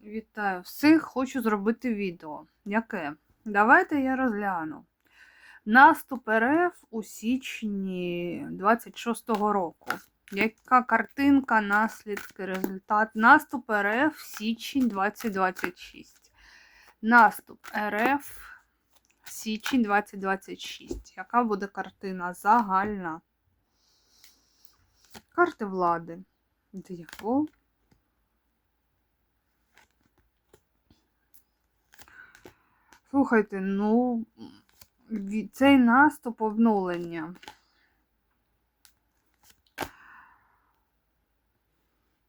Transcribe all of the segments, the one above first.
Вітаю всіх! Хочу зробити відео. Яке? Давайте я розгляну. Наступ РФ у січні 26-го року. Яка картинка, наслідки, результат? Наступ РФ січень 2026. Наступ РФ січень 2026. Яка буде картина загальна? Карти влади. Диявол. Слухайте, ну, цей наступ обнулення.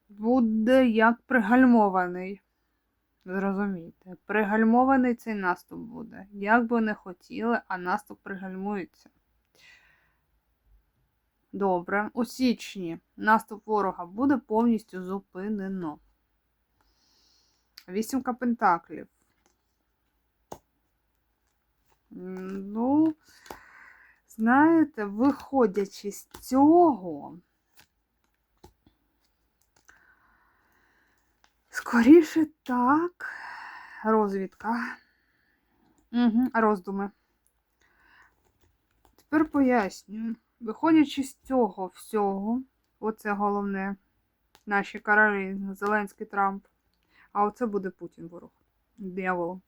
Буде як пригальмований. Зрозумійте, пригальмований цей наступ буде. Як би не хотіли, а наступ пригальмується. Добре. У січні наступ ворога буде повністю зупинено. Вісімка пентаклів. Ну, знаєте, виходячи з цього, скоріше так, розвідка. Угу, роздуми. Тепер пояснюю. Виходячи з цього всього, оце головне, наші королі, Зеленський Трамп, а оце буде Путін ворог, дияволом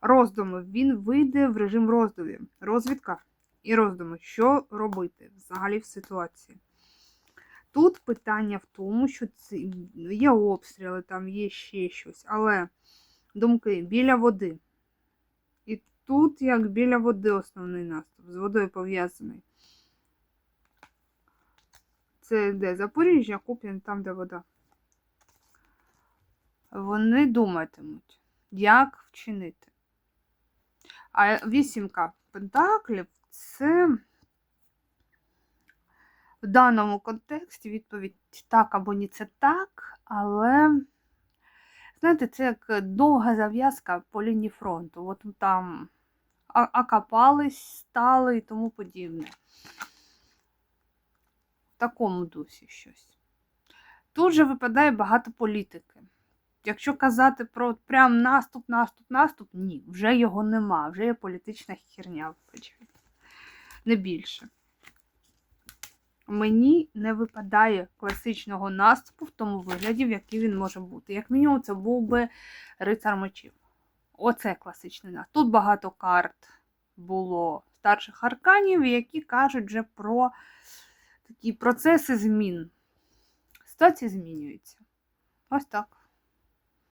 роздуми. Він вийде в режим роздумів. Розвідка і роздуми. Що робити взагалі в ситуації? Тут питання в тому, що це є обстріли, там є ще щось, але думки біля води. І тут, як біля води, основний наступ, з водою пов'язаний. Це де? Запоріжжя, Куп'ян, там, де вода. Вони думатимуть, як вчинити. А вісімка пентаклів це в даному контексті відповідь так або ні, це так, але, знаєте, це як довга зав'язка по лінії фронту. От там окопались, стали і тому подібне. В такому дусі щось. Тут же випадає багато політики. Якщо казати про прям наступ, наступ, наступ, ні, вже його нема, вже є політична херня, вибачайте. Не більше. Мені не випадає класичного наступу в тому вигляді, в який він може бути. Як мінімум, це був би рицар мечів. Оце класичний наступ. Тут багато карт було старших арканів, які кажуть вже про такі процеси змін. Ситуації змінюються. Ось так.